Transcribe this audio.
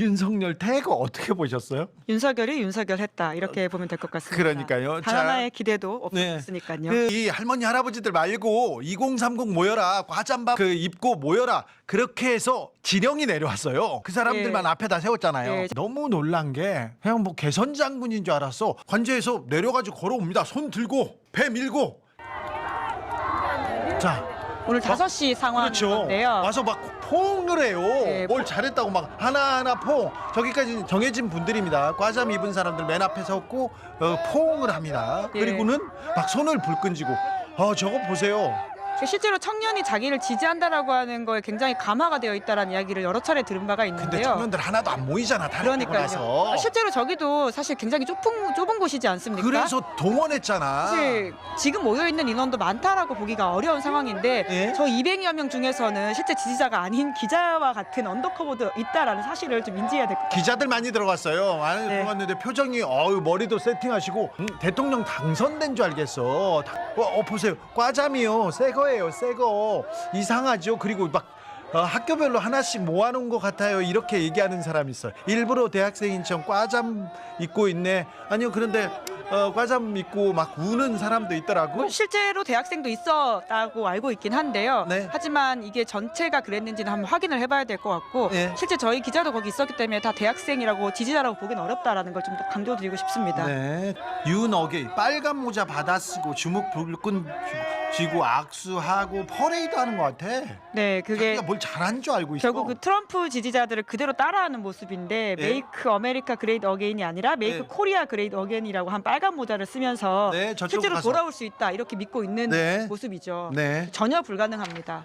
윤석열 태거 어떻게 보셨어요? 윤석열이 윤석열 했다 이렇게 보면 될 것 같습니다. 그러니까요. 자, 하나의 기대도 네. 없었으니까요. 그이 할머니 할아버지들 말고 2030 모여라 과잠밥 그 입고 모여라 그렇게 해서 지령이 내려왔어요. 그 사람들만 예. 앞에다 세웠잖아요. 예. 너무 놀란 게 그냥 뭐 개선 장군인 줄 알았어. 관제에서 내려가지고 걸어옵니다. 손 들고 배 밀고. 자, 오늘 5시 그렇죠. 상황인데요. 와서 막 포옹을 해요. 네, 뭘 잘했다고 막 하나하나 포옹. 저기까지 정해진 분들입니다. 과잠 입은 사람들 맨 앞에 섰고 어, 포옹을 합니다. 예. 그리고는 막 손을 불끈지고 어 저거 보세요. 실제로 청년이 자기를 지지한다라고 하는 거에 굉장히 감화가 되어 있다라는 이야기를 여러 차례 들은 바가 근데 있는데요. 청년들 하나도 안 모이잖아. 그러니까요. 나서. 아, 실제로 저기도 사실 굉장히 좁은 좁은 곳이지 않습니까? 그래서 동원했잖아. 사실 지금 모여 있는 인원도 많다라고 보기가 어려운 상황인데 예? 저 200여 명 중에서는 실제 지지자가 아닌 기자와 같은 언더커버도 있다라는 사실을 좀 인지해야 될 것 같아요. 기자들 많이 들어갔어요. 안에 네. 들어갔는데 표정이 어유 머리도 세팅하시고 음, 대통령 당선된 줄 알겠어. 다- 어, 어, 보세요. 과잠이요. 새거 예요. 새 거. 이상하죠. 그리고 막 어, 학교별로 하나씩 모아놓은 것 같아요. 이렇게 얘기하는 사람이 있어요. 일부러 대학생인 척 과잠 입고 있네. 아니요. 그런데 어, 과잠 입고 막 우는 사람도 있더라고. 뭐 실제로 대학생도 있었다고 알고 있긴 한데요. 네. 하지만 이게 전체가 그랬는지는 한번 확인을 해봐야 될 것 같고 네. 실제 저희 기자도 거기 있었기 때문에 다 대학생이라고 지지자라고 보기는 어렵다라는 걸 좀 강조드리고 싶습니다. 네. 윤어게 빨간 모자 받아 쓰고 주먹 불끈 쥐고 악수하고 퍼레이드 하는 것 같아. 네, 그게 자기가 뭘 잘한 줄 알고 있어. 결국 그 트럼프 지지자들을 그대로 따라하는 모습인데 네. 메이크 아메리카 그레이트 어게인이 아니라 메이크 네. 코리아 그레이트 어게인이라고 한 빨간 모자를 쓰면서 네, 저쪽 실제로 가서. 돌아올 수 있다 이렇게 믿고 있는 네. 모습이죠. 네. 전혀 불가능합니다.